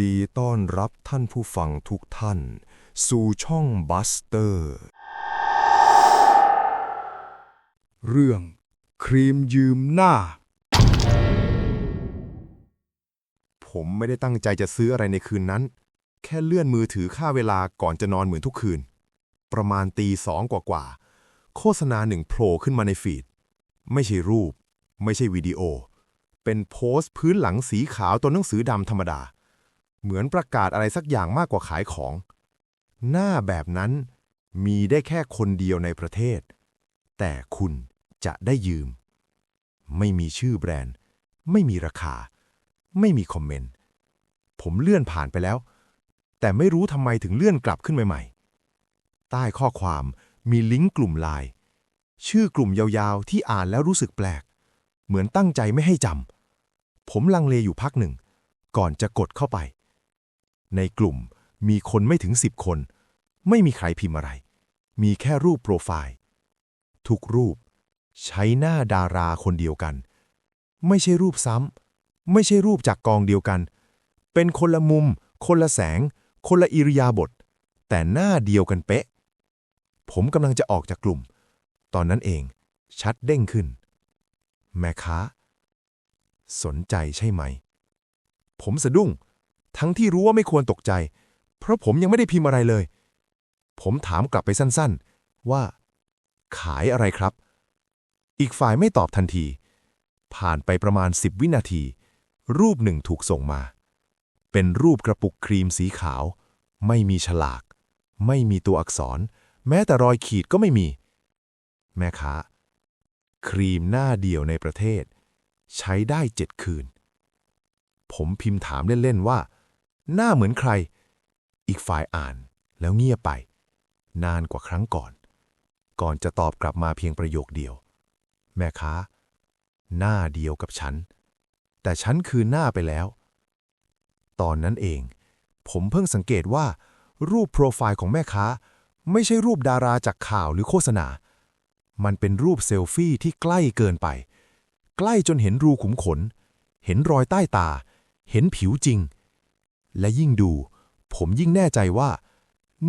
ดีต้อนรับท่านผู้ฟังทุกท่าน สู่ช่องบัสเตอร์ เรื่อง ครีมยืมหน้า ผมไม่ได้ตั้งใจจะซื้ออะไรในคืนนั้น แค่เลื่อนมือถือค่าเวลาก่อนจะนอนเหมือนทุกคืน ประมาณตีสองกว่าๆ โฆษณาหนึ่งโผล่ขึ้นมาในฟีด ไม่ใช่รูป ไม่ใช่วิดีโอเป็นโพสต์พื้นหลังสีขาวตัวหนังสือดำธรรมดา เหมือนประกาศอะไรสักอย่างมากกว่าขายของ หน้าแบบนั้นมีได้แค่คนเดียวในประเทศ แต่คุณจะได้ยืม ไม่มีชื่อแบรนด์ ไม่มีราคา ไม่มีคอมเมนต์ ผมเลื่อนผ่านไปแล้ว แต่ไม่รู้ทำไมถึงเลื่อนกลับขึ้นใหม่ๆ ใต้ข้อความมีลิงก์กลุ่มไลน์ชื่อกลุ่มยาวๆ ที่อ่านแล้วรู้สึกแปลก เหมือนตั้งใจไม่ให้จำผมลังเลอยู่พักหนึ่ง ก่อนจะกดเข้าไป ในกลุ่มมีคนไม่ถึงสิบคน ไม่มีใครพิมพ์อะไร มีแค่รูปโปรไฟล์ ทุกรูป ใช้หน้าดาราคนเดียวกัน ไม่ใช่รูปซ้ำ ไม่ใช่รูปจากกองเดียวกัน เป็นคนละมุม คนละแสง คนละอิริยาบถ แต่หน้าเดียวกันเป๊ะ ผมกำลังจะออกจากกลุ่ม ตอนนั้นเอง ชัดเด้งขึ้น แม่ค้า สนใจใช่ไหม ผมสะดุ้ง ทั้งที่รู้ว่าไม่ควรตกใจ เพราะผมยังไม่ได้พิมพ์อะไรเลย ผมถามกลับไปสั้นๆ ว่า ขายอะไรครับ อีกฝ่ายไม่ตอบทันที ผ่านไปประมาณ10วินาที รูปหนึ่งถูกส่งมา เป็นรูปกระปุกครีมสีขาว ไม่มีฉลาก ไม่มีตัวอักษร แม้แต่รอยขีดก็ไม่มี แม่ค้าครีมหน้าเดียวในประเทศ ใช้ได้เจ็ดคืน ผมพิมพ์ถามเล่น ๆ ว่า หน้าเหมือนใคร อีกฝ่ายอ่านแล้วเงียบไป นานกว่าครั้งก่อน ก่อนจะตอบกลับมาเพียงประโยคเดียว แม่ค้า หน้าเดียวกับฉัน แต่ฉันคือหน้าไปแล้ว ตอนนั้นเอง ผมเพิ่งสังเกตว่า รูปโปรไฟล์ของแม่ค้า ไม่ใช่รูปดาราจากข่าวหรือโฆษณา มันเป็นรูปเซลฟี่ที่ใกล้เกินไป ใกล้จนเห็นรูขุมขน เห็นรอยใต้ตา เห็นผิวจริง และยิ่งดู ผมยิ่งแน่ใจว่า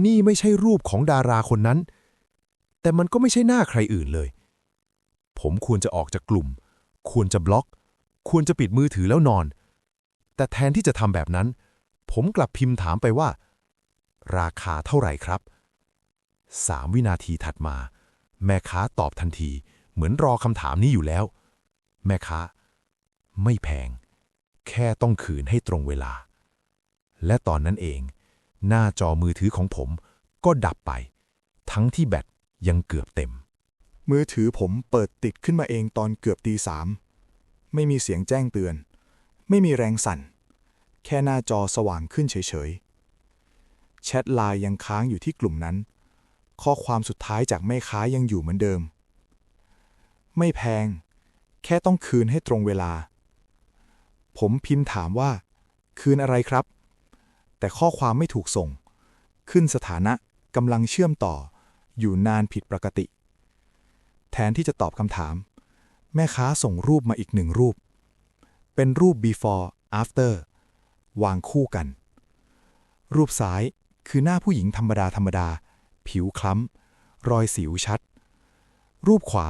นี่ไม่ใช่รูปของดาราคนนั้น แต่มันก็ไม่ใช่หน้าใครอื่นเลย ผมควรจะออกจากกลุ่ม ควรจะบล็อก ควรจะปิดมือถือแล้วนอน แต่แทนที่จะทำแบบนั้น ผมกลับพิมพ์ถามไปว่า ราคาเท่าไหร่ครับสามวินาทีถัดมา แม่ค้าตอบทันที เหมือนรอคำถามนี้อยู่แล้ว แม่ค้า ไม่แพง แค่ต้องคืนให้ตรงเวลา และตอนนั้นเอง หน้าจอมือถือของผมก็ดับไป ทั้งที่แบตยังเกือบเต็ม มือถือผมเปิดติดขึ้นมาเองตอนเกือบตีสามไม่มีเสียงแจ้งเตือน ไม่มีแรงสั่น แค่หน้าจอสว่างขึ้นเฉยๆ แชทไลน์ยังค้างอยู่ที่กลุ่มนั้น ข้อความสุดท้ายจากแม่ค้ายังอยู่เหมือนเดิม ไม่แพง แค่ต้องคืนให้ตรงเวลา ผมพิมพ์ถามว่า คืนอะไรครับ แต่ข้อความไม่ถูกส่ง ขึ้นสถานะกำลังเชื่อมต่อ อยู่นานผิดปกติ แทนที่จะตอบคำถาม แม่ค้าส่งรูปมาอีกหนึ่งรูป เป็นรูป before after วางคู่กัน รูปซ้ายคือหน้าผู้หญิงธรรมดาธรรมดา ผิวคล้ำ รอยสิวชัด รูปขวา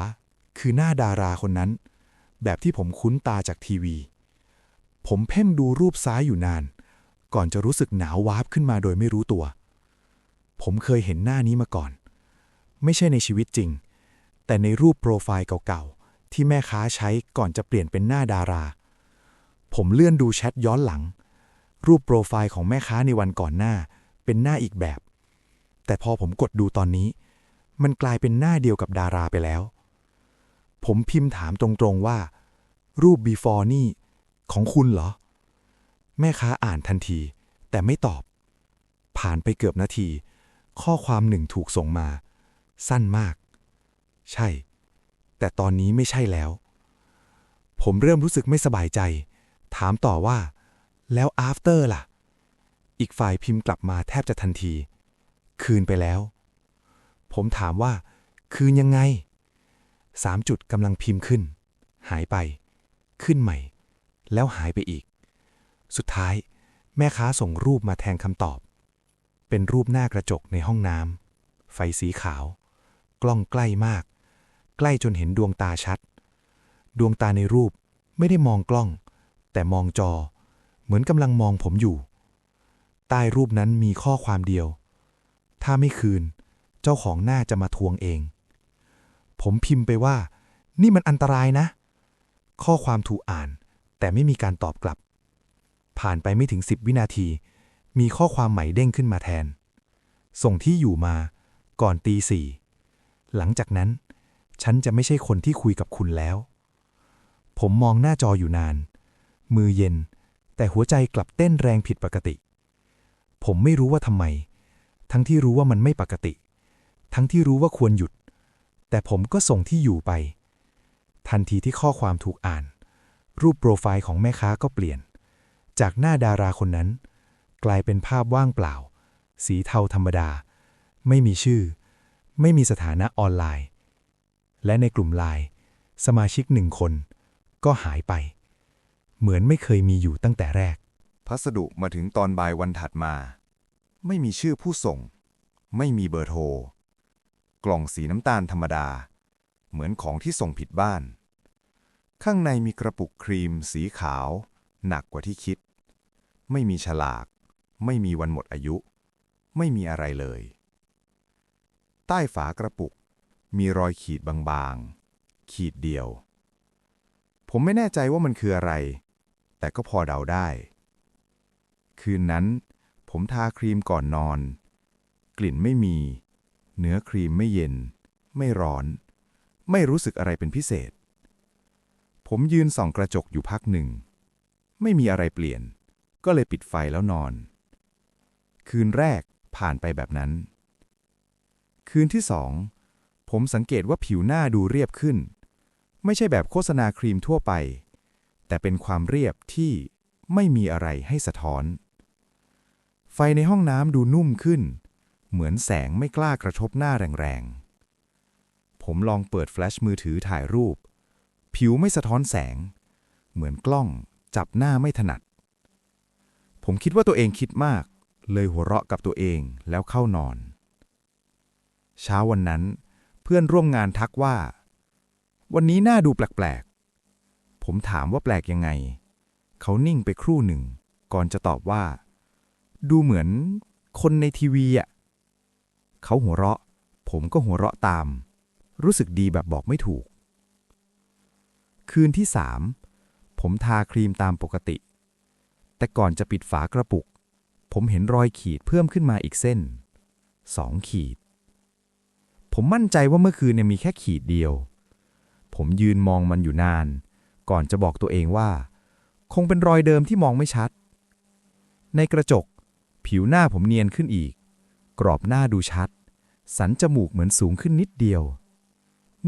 คือหน้าดาราคนนั้น แบบที่ผมคุ้นตาจากทีวี ผมเพ่งดูรูปซ้ายอยู่นาน ก่อนจะรู้สึกหนาววาบขึ้นมาโดยไม่รู้ตัว ผมเคยเห็นหน้านี้มาก่อน ไม่ใช่ในชีวิตจริง แต่ในรูปโปรไฟล์เก่าๆ ที่แม่ค้าใช้ก่อนจะเปลี่ยนเป็นหน้าดารา ผมเลื่อนดูแชทย้อนหลัง รูปโปรไฟล์ของแม่ค้าในวันก่อนหน้า เป็นหน้าอีกแบบ แต่พอผมกดดูตอนนี้ มันกลายเป็นหน้าเดียวกับดาราไปแล้ว ผมพิมพ์ถามตรงๆว่า รูป before นี่ของคุณเหรอ แม่ค้าอ่านทันที แต่ไม่ตอบ ผ่านไปเกือบนาที ข้อความหนึ่งถูกส่งมา สั้นมาก ใช่ แต่ตอนนี้ไม่ใช่แล้ว ผมเริ่มรู้สึกไม่สบายใจ ถามต่อว่า แล้ว after ล่ะ อีกฝ่ายพิมพ์กลับมาแทบจะทันที คืนไปแล้ว ผมถามว่า คืนยังไงสามจุดกำลังพิมพ์ขึ้น หายไป ขึ้นใหม่ แล้วหายไปอีก สุดท้าย แม่ค้าส่งรูปมาแทนคำตอบ เป็นรูปหน้ากระจกในห้องน้ำไฟสีขาว กล้องใกล้มาก ใกล้จนเห็นดวงตาชัด ดวงตาในรูปไม่ได้มองกล้อง แต่มองจอ เหมือนกำลังมองผมอยู่ ใต้รูปนั้นมีข้อความเดียว ถ้าไม่คืน เจ้าของหน้าจะมาทวงเอง ผมพิมพ์ไปว่า นี่มันอันตรายนะ ข้อความถูกอ่าน แต่ไม่มีการตอบกลับ ผ่านไปไม่ถึงสิบวินาที มีข้อความใหม่เด้งขึ้นมาแทน ส่งที่อยู่มา ก่อนตีสี่ หลังจากนั้น ฉันจะไม่ใช่คนที่คุยกับคุณแล้ว ผมมองหน้าจออยู่นาน มือเย็น แต่หัวใจกลับเต้นแรงผิดปกติ ผมไม่รู้ว่าทำไม ทั้งที่รู้ว่ามันไม่ปกติ ทั้งที่รู้ว่าควรหยุด แต่ผมก็ส่งที่อยู่ไป ทันทีที่ข้อความถูกอ่าน รูปโปรไฟล์ของแม่ค้าก็เปลี่ยน จากหน้าดาราคนนั้น กลายเป็นภาพว่างเปล่า สีเทาธรรมดา ไม่มีชื่อ ไม่มีสถานะออนไลน์ และในกลุ่มไลน์สมาชิกหนึ่งคน ก็หายไป เหมือนไม่เคยมีอยู่ตั้งแต่แรก พัสดุมาถึงตอนบ่ายวันถัดมา ไม่มีชื่อผู้ส่ง ไม่มีเบอร์โทร กล่องสีน้ำตาลธรรมดา เหมือนของที่ส่งผิดบ้าน ข้างในมีกระปุกครีมสีขาว หนักกว่าที่คิด ไม่มีฉลาก ไม่มีวันหมดอายุ ไม่มีอะไรเลย ใต้ฝากระปุก มีรอยขีดบางๆ ขีดเดียว ผมไม่แน่ใจว่ามันคืออะไร แต่ก็พอเดาได้ คืนนั้น ผมทาครีมก่อนนอน กลิ่นไม่มี เนื้อครีมไม่เย็น ไม่ร้อน ไม่รู้สึกอะไรเป็นพิเศษ ผมยืนส่องกระจกอยู่พักหนึ่ง ไม่มีอะไรเปลี่ยน ก็เลยปิดไฟแล้วนอน คืนแรกผ่านไปแบบนั้น คืนที่สองผมสังเกตว่าผิวหน้าดูเรียบขึ้น ไม่ใช่แบบโฆษณาครีมทั่วไป แต่เป็นความเรียบที่ไม่มีอะไรให้สะท้อน ไฟในห้องน้ำดูนุ่มขึ้น เหมือนแสงไม่กล้ากระทบหน้าแรงๆ ผมลองเปิดแฟลชมือถือถ่ายรูป ผิวไม่สะท้อนแสง เหมือนกล้องจับหน้าไม่ถนัด ผมคิดว่าตัวเองคิดมาก เลยหัวเราะกับตัวเองแล้วเข้านอน เช้าวันนั้น เพื่อนร่วมงานทักว่า วันนี้หน้าดูแปลกๆ ผมถามว่าแปลกยังไง เขานิ่งไปครู่หนึ่ง ก่อนจะตอบว่า ดูเหมือนคนในทีวีอะ เขาหัวเราะ ผมก็หัวเราะตาม รู้สึกดีแบบบอกไม่ถูก คืนที่สามผมทาครีมตามปกติ แต่ก่อนจะปิดฝากระปุก ผมเห็นรอยขีดเพิ่มขึ้นมาอีกเส้นสองขีด ผมมั่นใจว่าเมื่อคืนเนี่ยมีแค่ขีดเดียว ผมยืนมองมันอยู่นาน ก่อนจะบอกตัวเองว่า คงเป็นรอยเดิมที่มองไม่ชัด ในกระจก ผิวหน้าผมเนียนขึ้นอีก กรอบหน้าดูชัด สันจมูกเหมือนสูงขึ้นนิดเดียว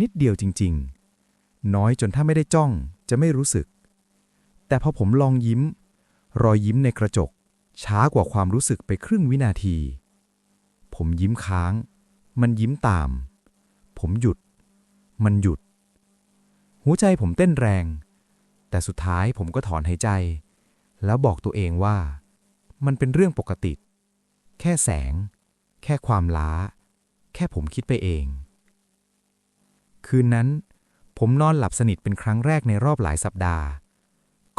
นิดเดียวจริง ๆ น้อยจนถ้าไม่ได้จ้องจะไม่รู้สึก แต่พอผมลองยิ้ม รอยยิ้มในกระจก ช้ากว่าความรู้สึกไปครึ่งวินาที ผมยิ้มค้าง มันยิ้มตาม ผมหยุด มันหยุด หัวใจผมเต้นแรง แต่สุดท้ายผมก็ถอนหายใจ แล้วบอกตัวเองว่า มันเป็นเรื่องปกติ แค่แสง แค่ความล้า แค่ผมคิดไปเอง คืนนั้น ผมนอนหลับสนิทเป็นครั้งแรกในรอบหลายสัปดาห์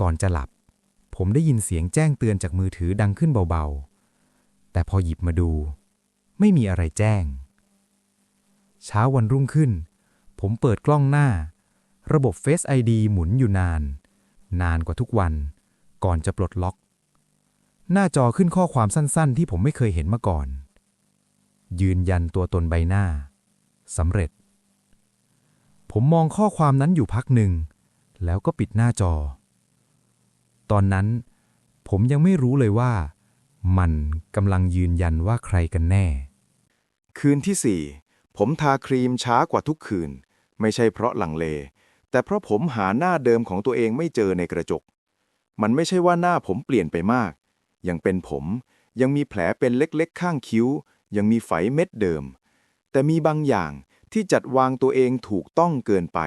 ก่อนจะหลับ ผมได้ยินเสียงแจ้งเตือนจากมือถือดังขึ้นเบาๆ แต่พอหยิบมาดู ไม่มีอะไรแจ้ง เช้าวันรุ่งขึ้น ผมเปิดกล้องหน้า ระบบ Face ID หมุนอยู่นาน นานกว่าทุกวัน ก่อนจะปลดล็อก หน้าจอขึ้นข้อความสั้นๆ ที่ผมไม่เคยเห็นมาก่อน ยืนยันตัวตนใบหน้าสำเร็จ ผมมองข้อความนั้นอยู่พักหนึ่ง แล้วก็ปิดหน้าจอ ตอนนั้น ผมยังไม่รู้เลยว่า มันกำลังยืนยันว่าใครกันแน่ คืนที่สี่ผมทาครีมช้ากว่าทุกคืน ไม่ใช่เพราะหลังเล แต่เพราะผมหาหน้าเดิมของตัวเองไม่เจอในกระจก มันไม่ใช่ว่าหน้าผมเปลี่ยนไปมาก ยังเป็นผม ยังมีแผลเป็นเล็กๆ ข้างคิ้ว ยังมีไฝเม็ดเดิม แต่มีบางอย่างที่จัดวางตัวเองถูกต้องเกินไป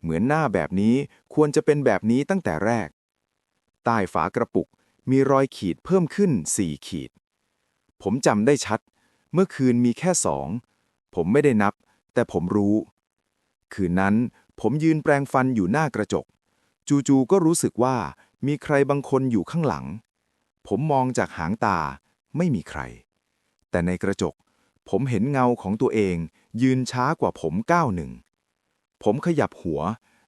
เหมือนหน้าแบบนี้ควรจะเป็นแบบนี้ตั้งแต่แรก ใต้ฝากระปุก มีรอยขีดเพิ่มขึ้นสี่ขีด ผมจำได้ชัด เมื่อคืนมีแค่สอง ผมไม่ได้นับ แต่ผมรู้ คืนนั้นผมยืนแปรงฟันอยู่หน้ากระจก จู่ๆก็รู้สึกว่ามีใครบางคนอยู่ข้างหลัง ผมมองจากหางตาไม่มีใคร แต่ในกระจก ผมเห็นเงาของตัวเอง ยืนช้ากว่าผมก้าวหนึ่ง ผมขยับหัว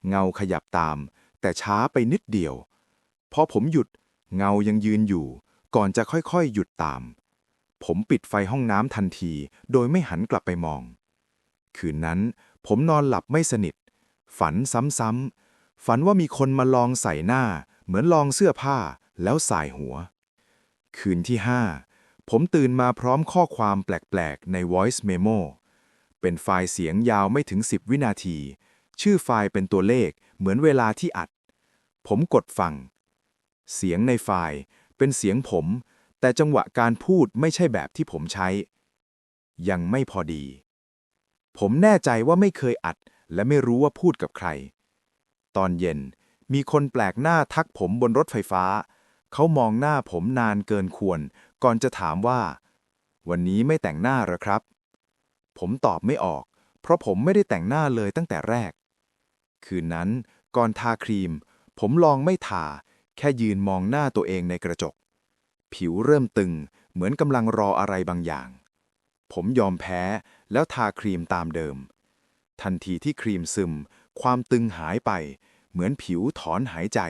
เงาขยับตาม แต่ช้าไปนิดเดียว พอผมหยุด เงายังยืนอยู่ ก่อนจะค่อยๆ หยุดตาม ผมปิดไฟห้องน้ำทันที โดยไม่หันกลับไปมอง คืนนั้นผมนอนหลับไม่สนิท ฝันซ้ำๆ ฝันว่ามีคนมาลองใส่หน้า เหมือนลองเสื้อผ้าแล้วสายหัว คืนที่ห้าผมตื่นมาพร้อมข้อความแปลกๆ ใน Voice Memo เป็นไฟล์เสียงยาวไม่ถึง 10 วินาที ชื่อไฟล์เป็นตัวเลขเหมือนเวลาที่อัด ผมกดฟัง เสียงในไฟล์ เป็นเสียงผม แต่จังหวะการพูดไม่ใช่แบบที่ผมใช้ ยังไม่พอดี ผมแน่ใจว่าไม่เคยอัด และไม่รู้ว่าพูดกับใคร ตอนเย็นมีคนแปลกหน้าทักผมบนรถไฟฟ้า เขามองหน้าผมนานเกินควร ก่อนจะถามว่า วันนี้ไม่แต่งหน้าหรอครับ ผมตอบไม่ออก เพราะผมไม่ได้แต่งหน้าเลยตั้งแต่แรก คืนนั้น ก่อนทาครีม ผมลองไม่ทา แค่ยืนมองหน้าตัวเองในกระจก ผิวเริ่มตึง เหมือนกำลังรออะไรบางอย่าง ผมยอมแพ้แล้วทาครีมตามเดิม ทันทีที่ครีมซึม ความตึงหายไป เหมือนผิวถอนหายใจ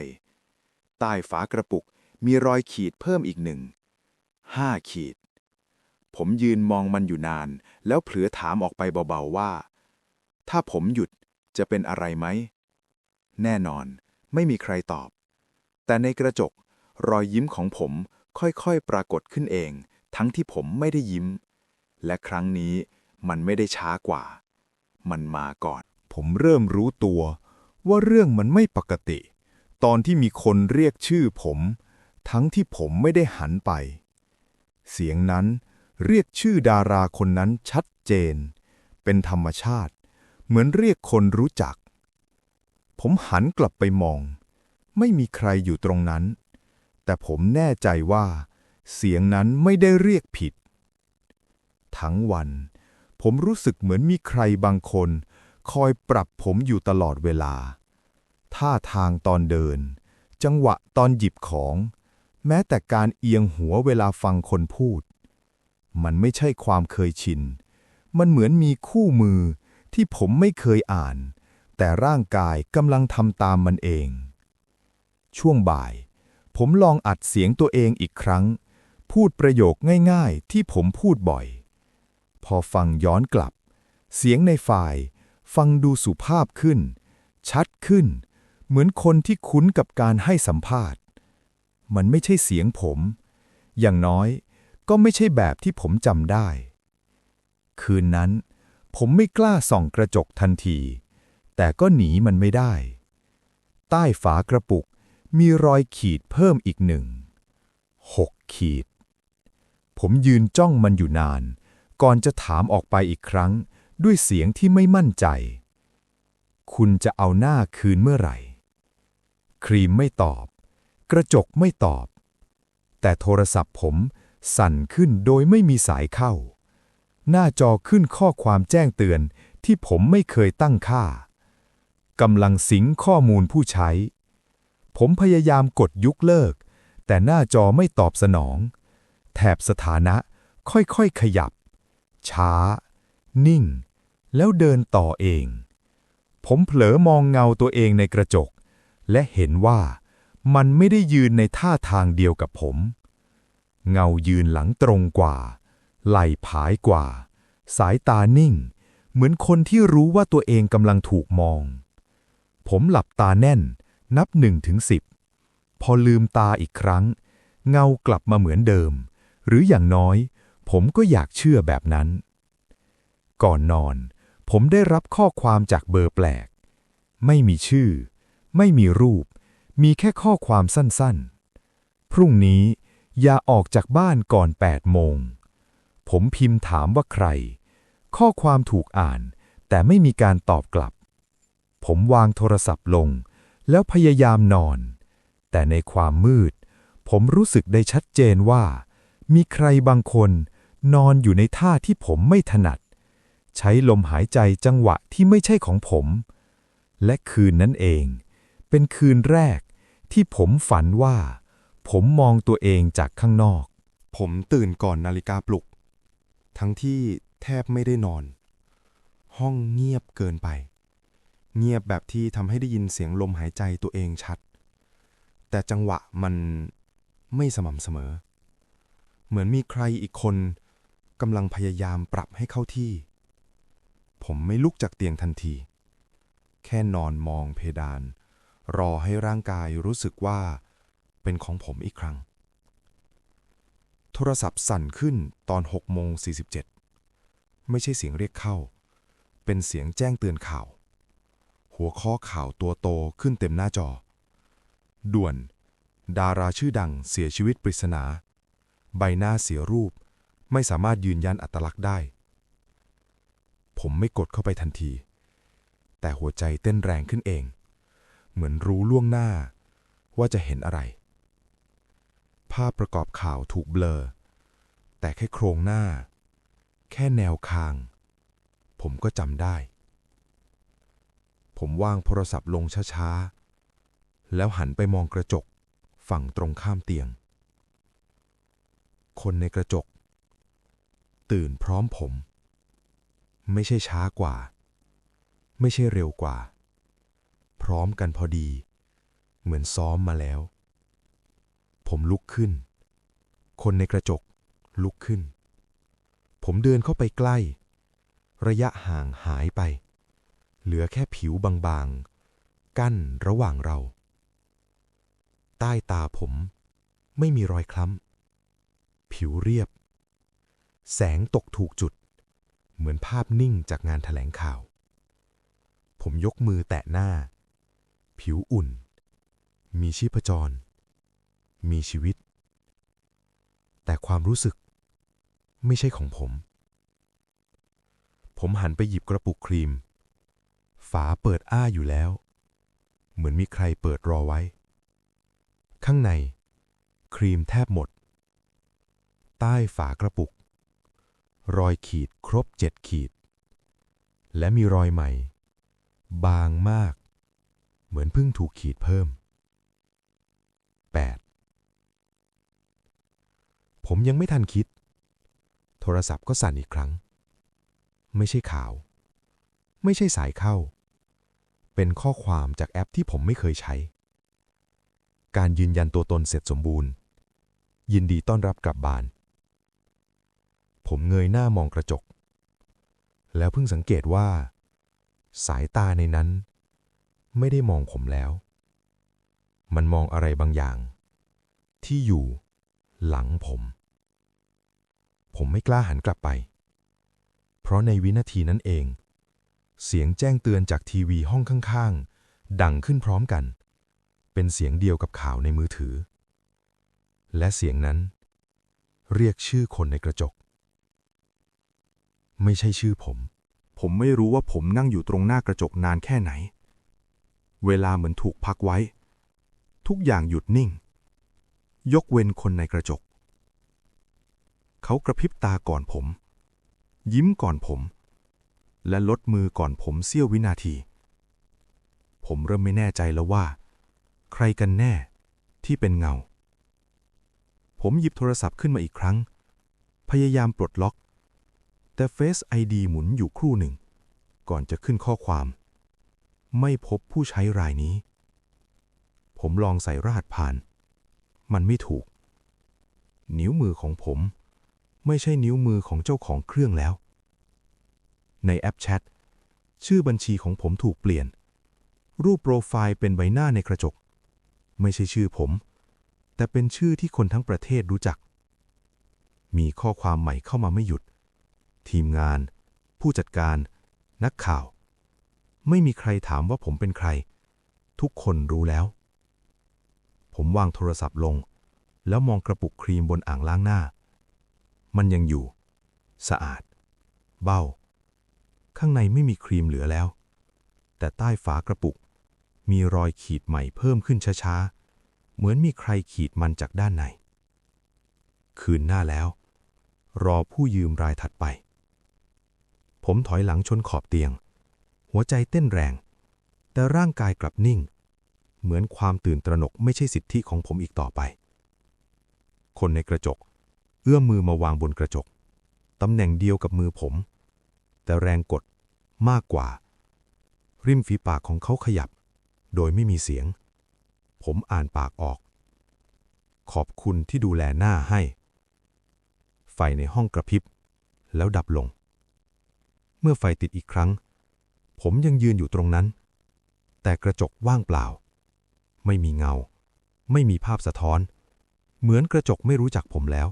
ใต้ฝากระปุกมีรอยขีดเพิ่มอีกหนึ่ง ห้าขีด ผมยืนมองมันอยู่นาน แล้วเผลอถามออกไปเบาๆว่า ถ้าผมหยุดจะเป็นอะไรไหม แน่นอน ไม่มีใครตอบ แต่ในกระจก รอยยิ้มของผมค่อยๆ ปรากฏขึ้นเอง ทั้งที่ผมไม่ได้ยิ้ม และครั้งนี้มันไม่ได้ช้ากว่า มันมาก่อน ผมเริ่มรู้ตัวว่าเรื่องมันไม่ปกติ ตอนที่มีคนเรียกชื่อผม ทั้งที่ผมไม่ได้หันไป เสียงนั้นเรียกชื่อดาราคนนั้นชัดเจน เป็นธรรมชาติ เหมือนเรียกคนรู้จัก ผมหันกลับไปมอง ไม่มีใครอยู่ตรงนั้น แต่ผมแน่ใจว่า เสียงนั้นไม่ได้เรียกผิด ทั้งวัน ผมรู้สึกเหมือนมีใครบางคน คอยปรับผมอยู่ตลอดเวลา ท่าทางตอนเดิน จังหวะตอนหยิบของ แม้แต่การเอียงหัวเวลาฟังคนพูด มันไม่ใช่ความเคยชิน มันเหมือนมีคู่มือที่ผมไม่เคยอ่าน แต่ร่างกายกำลังทำตามมันเอง ช่วงบ่าย ผมลองอัดเสียงตัวเองอีกครั้ง พูดประโยคง่ายๆ ที่ผมพูดบ่อย พอฟังย้อนกลับ เสียงในฝ่าย ฟังดูสุภาพขึ้น ชัดขึ้น เหมือนคนที่คุ้นกับการให้สัมภาษณ์ มันไม่ใช่เสียงผม อย่างน้อยก็ไม่ใช่แบบที่ผมจำได้ คืนนั้น ผมไม่กล้าส่องกระจกทันที แต่ก็หนีมันไม่ได้ ใต้ฝากระปุก มีรอยขีดเพิ่มอีกหนึ่งหกขีด ผมยืนจ้องมันอยู่นาน ก่อนจะถามออกไปอีกครั้ง ด้วยเสียงที่ไม่มั่นใจ คุณจะเอาหน้าคืนเมื่อไหร่ ครีมไม่ตอบ กระจกไม่ตอบ แต่โทรศัพท์ผมสั่นขึ้นโดยไม่มีสายเข้า หน้าจอขึ้นข้อความแจ้งเตือนที่ผมไม่เคยตั้งค่ากำลังสิงข้อมูลผู้ใช้ ผมพยายามกดยุกเลิก แต่หน้าจอไม่ตอบสนอง แถบสถานะค่อยๆขยับ ช้า นิ่ง แล้วเดินต่อเอง ผมเผลอมองเงาตัวเองในกระจก และเห็นว่ามันไม่ได้ยืนในท่าทางเดียวกับผม เงายืนหลังตรงกว่า ไหล่ผายกว่า สายตานิ่ง เหมือนคนที่รู้ว่าตัวเองกำลังถูกมอง ผมหลับตาแน่น นับหนึ่งถึงสิบพอลืมตาอีกครั้ง เงากลับมาเหมือนเดิม หรืออย่างน้อย ผมก็อยากเชื่อแบบนั้น ก่อนนอน ผมได้รับข้อความจากเบอร์แปลก ไม่มีชื่อ ไม่มีรูป มีแค่ข้อความสั้นๆ พรุ่งนี้อย่าออกจากบ้านก่อน8โมง ผมพิมพ์ถามว่าใคร ข้อความถูกอ่าน แต่ไม่มีการตอบกลับ ผมวางโทรศัพท์ลง แล้วพยายามนอน แต่ในความมืด ผมรู้สึกได้ชัดเจนว่า มีใครบางคนนอนอยู่ในท่าที่ผมไม่ถนัด ใช้ลมหายใจจังหวะที่ไม่ใช่ของผม และคืนนั้นเอง เป็นคืนแรกที่ผมฝันว่า ผมมองตัวเองจากข้างนอก ผมตื่นก่อนนาฬิกาปลุก ทั้งที่แทบไม่ได้นอน ห้องเงียบเกินไป เงียบแบบที่ทำให้ได้ยินเสียงลมหายใจตัวเองชัด แต่จังหวะมันไม่สม่ำเสมอ เหมือนมีใครอีกคนกำลังพยายามปรับให้เข้าที่ ผมไม่ลุกจากเตียงทันที แค่นอนมองเพดาน รอให้ร่างกายรู้สึกว่าเป็นของผมอีกครั้ง โทรศัพท์สั่นขึ้นตอน6โมง47 ไม่ใช่เสียงเรียกเข้า เป็นเสียงแจ้งเตือนข่าว หัวข้อข่าวตัวโตขึ้นเต็มหน้าจอ ด่วน ดาราชื่อดังเสียชีวิตปริศนา ใบหน้าเสียรูป ไม่สามารถยืนยันอัตลักษณ์ได้ ผมไม่กดเข้าไปทันที แต่หัวใจเต้นแรงขึ้นเอง เหมือนรู้ล่วงหน้า ว่าจะเห็นอะไร ภาพประกอบข่าวถูกเบลอ แต่แค่โครงหน้า แค่แนวคาง ผมก็จำได้ ผมวางโทรศัพท์ลงช้าๆ แล้วหันไปมองกระจก ฝั่งตรงข้ามเตียง คนในกระจก ตื่นพร้อมผม ไม่ใช่ช้ากว่า ไม่ใช่เร็วกว่า พร้อมกันพอดี เหมือนซ้อมมาแล้ว ผมลุกขึ้น คนในกระจกลุกขึ้น ผมเดินเข้าไปใกล้ ระยะห่างหายไป เหลือแค่ผิวบางๆ กั้นระหว่างเรา ใต้ตาผมไม่มีรอยคล้ำ ผิวเรียบ แสงตกถูกจุด เหมือนภาพนิ่งจากงานแถลงข่าว ผมยกมือแตะหน้า ผิวอุ่น มีชีพจร มีชีวิต แต่ความรู้สึกไม่ใช่ของผม ผมหันไปหยิบกระปุกครีม ฝาเปิดอ้าอยู่แล้ว เหมือนมีใครเปิดรอไว้ ข้างใน ครีมแทบหมด ใต้ฝากระปุก รอยขีดครบเจ็ดขีด และมีรอยใหม่ บางมาก เหมือนเพิ่งถูกขีดเพิ่ม 8. ผมยังไม่ทันคิด โทรศัพท์ก็สั่นอีกครั้ง ไม่ใช่ข่าว ไม่ใช่สายเข้า เป็นข้อความจากแอปที่ผมไม่เคยใช้ การยืนยันตัวตนเสร็จสมบูรณ์ ยินดีต้อนรับกลับบ้าน ผมเงยหน้ามองกระจก แล้วเพิ่งสังเกตว่า สายตาในนั้น ไม่ได้มองผมแล้ว มันมองอะไรบางอย่าง ที่อยู่หลังผม ผมไม่กล้าหันกลับไป เพราะในวินาทีนั้นเอง เสียงแจ้งเตือนจากทีวีห้องข้างๆ ดังขึ้นพร้อมกัน เป็นเสียงเดียวกับข่าวในมือถือ และเสียงนั้น เรียกชื่อคนในกระจก ไม่ใช่ชื่อผม ผมไม่รู้ว่าผมนั่งอยู่ตรงหน้ากระจกนานแค่ไหน เวลาเหมือนถูกพักไว้ ทุกอย่างหยุดนิ่ง ยกเว้นคนในกระจก เขากระพริบตาก่อนผม ยิ้มก่อนผม และลดมือก่อนผมเสี้ยววินาที ผมเริ่มไม่แน่ใจแล้วว่า ใครกันแน่ที่เป็นเงา ผมหยิบโทรศัพท์ขึ้นมาอีกครั้ง พยายามปลดล็อก แต่ Face ID หมุนอยู่ครู่หนึ่ง ก่อนจะขึ้นข้อความ ไม่พบผู้ใช้รายนี้ ผมลองใส่รหัสผ่าน มันไม่ถูก นิ้วมือของผม ไม่ใช่นิ้วมือของเจ้าของเครื่องแล้ว ในแอปแชท ชื่อบัญชีของผมถูกเปลี่ยน รูปโปรไฟล์เป็นใบหน้าในกระจก ไม่ใช่ชื่อผม แต่เป็นชื่อที่คนทั้งประเทศรู้จัก มีข้อความใหม่เข้ามาไม่หยุด ทีมงาน ผู้จัดการ นักข่าว ไม่มีใครถามว่าผมเป็นใคร ทุกคนรู้แล้ว ผมวางโทรศัพท์ลง แล้วมองกระปุกครีมบนอ่างล้างหน้า มันยังอยู่ สะอาด เบ้า ข้างในไม่มีครีมเหลือแล้ว แต่ใต้ฝากระปุก มีรอยขีดใหม่เพิ่มขึ้นช้าๆ เหมือนมีใครขีดมันจากด้านใน คืนหน้าแล้ว รอผู้ยืมรายถัดไป ผมถอยหลังชนขอบเตียง หัวใจเต้นแรง แต่ร่างกายกลับนิ่ง เหมือนความตื่นตระหนกไม่ใช่สิทธิของผมอีกต่อไป คนในกระจก เอื้อมมือมาวางบนกระจกตำแหน่งเดียวกับมือผม แต่แรงกดมากกว่า ริมฝีปากของเขาขยับ โดยไม่มีเสียง ผมอ่านปากออก ขอบคุณที่ดูแลหน้าให้ ไฟในห้องกระพริบ แล้วดับลง เมื่อไฟติดอีกครั้ง ผมยังยืนอยู่ตรงนั้น แต่กระจกว่างเปล่า ไม่มีเงา ไม่มีภาพสะท้อน เหมือนกระจกไม่รู้จักผมแล้ว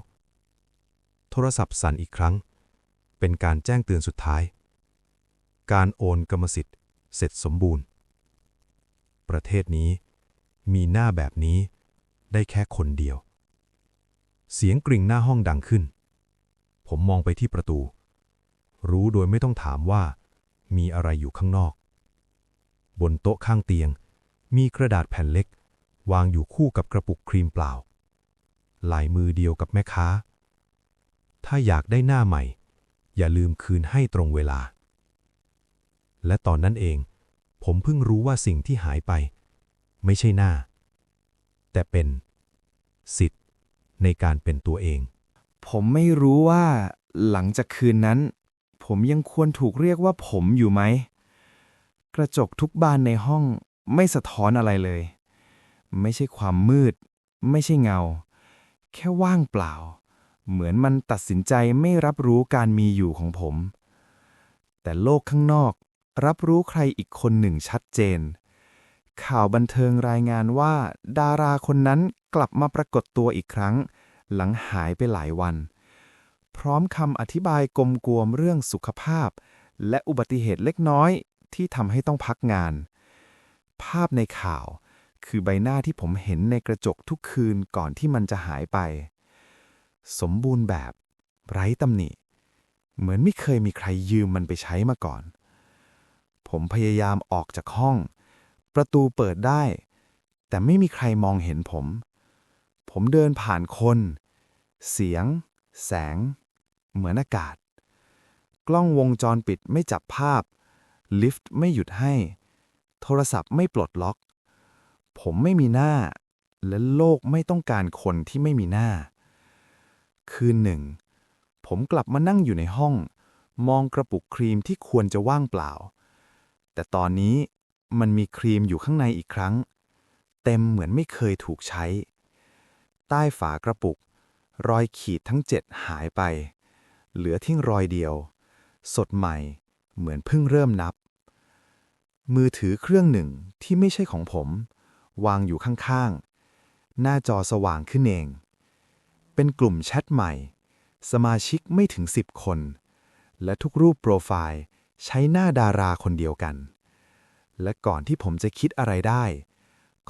โทรศัพท์สั่นอีกครั้ง เป็นการแจ้งเตือนสุดท้าย การโอนกรรมสิทธิ์ เสร็จสมบูรณ์ ประเทศนี้มีหน้าแบบนี้ได้แค่คนเดียว เสียงกริ่งหน้าห้องดังขึ้น ผมมองไปที่ประตู รู้โดยไม่ต้องถามว่า มีอะไรอยู่ข้างนอก บนโต๊ะข้างเตียง มีกระดาษแผ่นเล็ก วางอยู่คู่กับกระปุกครีมเปล่าลายมือเดียวกับแม่ค้า ถ้าอยากได้หน้าใหม่ อย่าลืมคืนให้ตรงเวลา และตอนนั้นเอง ผมเพิ่งรู้ว่าสิ่งที่หายไป ไม่ใช่หน้า แต่เป็น สิทธิ์ในการเป็นตัวเอง ผมไม่รู้ว่า หลังจากคืนนั้น ผมยังควรถูกเรียกว่าผมอยู่ไหม กระจกทุกบานในห้องไม่สะท้อนอะไรเลย ไม่ใช่ความมืด ไม่ใช่เงา แค่ว่างเปล่า เหมือนมันตัดสินใจไม่รับรู้การมีอยู่ของผม แต่โลกข้างนอกรับรู้ใครอีกคนหนึ่งชัดเจน ข่าวบันเทิงรายงานว่า ดาราคนนั้นกลับมาปรากฏตัวอีกครั้ง หลังหายไปหลายวัน พร้อมคำอธิบายกลมกวมเรื่องสุขภาพ และอุบัติเหตุเล็กน้อยที่ทำให้ต้องพักงาน ภาพในข่าวคือใบหน้าที่ผมเห็นในกระจกทุกคืนก่อนที่มันจะหายไป สมบูรณ์แบบไร้ตำหนิ เหมือนไม่เคยมีใครยืมมันไปใช้มาก่อน ผมพยายามออกจากห้อง ประตูเปิดได้ แต่ไม่มีใครมองเห็นผม ผมเดินผ่านคน เสียง แสง เหมือนอากาศ กล้องวงจรปิดไม่จับภาพ ลิฟต์ไม่หยุดให้ โทรศัพท์ไม่ปลดล็อก ผมไม่มีหน้า และโลกไม่ต้องการคนที่ไม่มีหน้า คืนหนึ่ง ผมกลับมานั่งอยู่ในห้อง มองกระปุกครีมที่ควรจะว่างเปล่า แต่ตอนนี้มันมีครีมอยู่ข้างในอีกครั้ง เต็มเหมือนไม่เคยถูกใช้ ใต้ฝากระปุก รอยขีดทั้งเจ็ดหายไป เหลือทิ้งรอยเดียว สดใหม่เหมือนเพิ่งเริ่มนับ มือถือเครื่องหนึ่งที่ไม่ใช่ของผม วางอยู่ข้างๆ หน้าจอสว่างขึ้นเอง เป็นกลุ่มแชทใหม่ สมาชิกไม่ถึงสิบคน และทุกรูปโปรไฟล์ใช้หน้าดาราคนเดียวกัน และก่อนที่ผมจะคิดอะไรได้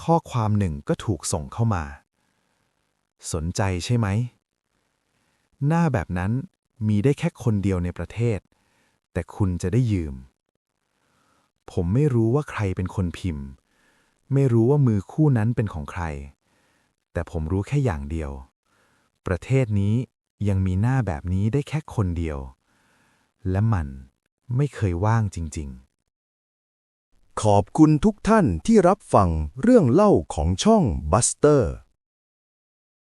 ข้อความหนึ่งก็ถูกส่งเข้ามา สนใจใช่ไหม หน้าแบบนั้นมีได้แค่คนเดียวในประเทศ แต่คุณจะได้ยืม ผมไม่รู้ว่าใครเป็นคนพิมพ์ ไม่รู้ว่ามือคู่นั้นเป็นของใคร แต่ผมรู้แค่อย่างเดียว ประเทศนี้ยังมีหน้าแบบนี้ได้แค่คนเดียว และมันไม่เคยว่างจริง ๆ ขอบคุณทุกท่านที่รับฟังเรื่องเล่าของช่องบัสเตอร์